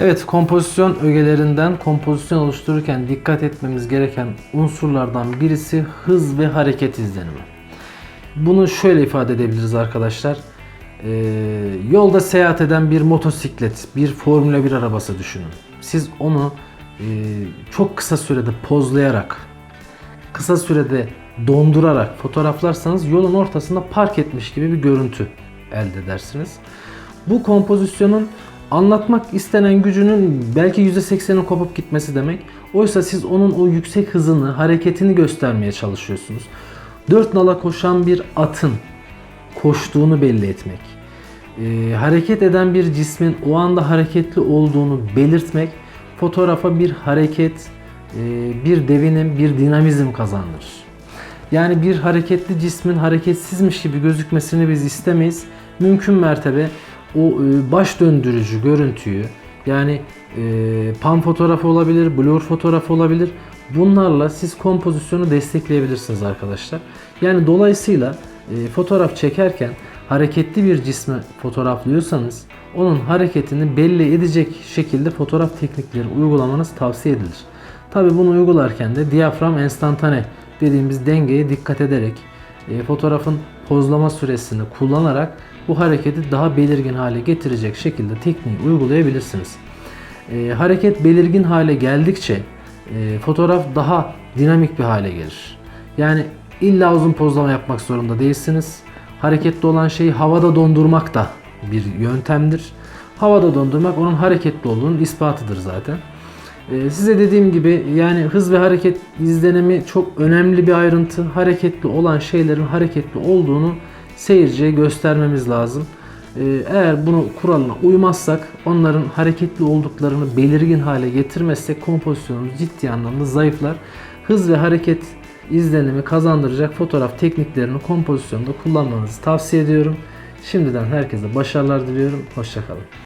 Evet, kompozisyon ögelerinden kompozisyon oluştururken dikkat etmemiz gereken unsurlardan birisi hız ve hareket izlenimi. Bunu şöyle ifade edebiliriz arkadaşlar. Ee, yolda seyahat eden bir motosiklet, bir Formula 1 arabası düşünün. Siz onu e, çok kısa sürede pozlayarak, kısa sürede dondurarak fotoğraflarsanız yolun ortasında park etmiş gibi bir görüntü elde edersiniz. Bu kompozisyonun anlatmak istenen gücünün belki %80'i kopup gitmesi demek. Oysa siz onun o yüksek hızını, hareketini göstermeye çalışıyorsunuz. Dört nala koşan bir atın koştuğunu belli etmek. Ee, hareket eden bir cismin o anda hareketli olduğunu belirtmek fotoğrafa bir hareket, e, bir devinim, bir dinamizm kazandırır. Yani bir hareketli cismin hareketsizmiş gibi gözükmesini biz istemeyiz. Mümkün mertebe o e, baş döndürücü görüntüyü yani e, pan fotoğrafı olabilir, blur fotoğrafı olabilir. Bunlarla siz kompozisyonu destekleyebilirsiniz arkadaşlar. Yani dolayısıyla e, fotoğraf çekerken hareketli bir cismi fotoğraflıyorsanız onun hareketini belli edecek şekilde fotoğraf teknikleri uygulamanız tavsiye edilir. Tabi bunu uygularken de diyafram enstantane dediğimiz dengeye dikkat ederek e, fotoğrafın pozlama süresini kullanarak bu hareketi daha belirgin hale getirecek şekilde tekniği uygulayabilirsiniz. E, hareket belirgin hale geldikçe e, fotoğraf daha dinamik bir hale gelir. Yani illa uzun pozlama yapmak zorunda değilsiniz. Hareketli olan şeyi havada dondurmak da bir yöntemdir. Havada dondurmak onun hareketli olduğunun ispatıdır zaten. Ee, size dediğim gibi yani hız ve hareket izlenimi çok önemli bir ayrıntı. Hareketli olan şeylerin hareketli olduğunu seyirciye göstermemiz lazım. Ee, eğer bunu kuralına uymazsak onların hareketli olduklarını belirgin hale getirmezsek kompozisyonumuz ciddi anlamda zayıflar. Hız ve hareket izlenimi kazandıracak fotoğraf tekniklerini kompozisyonda kullanmanızı tavsiye ediyorum. Şimdiden herkese başarılar diliyorum. Hoşçakalın.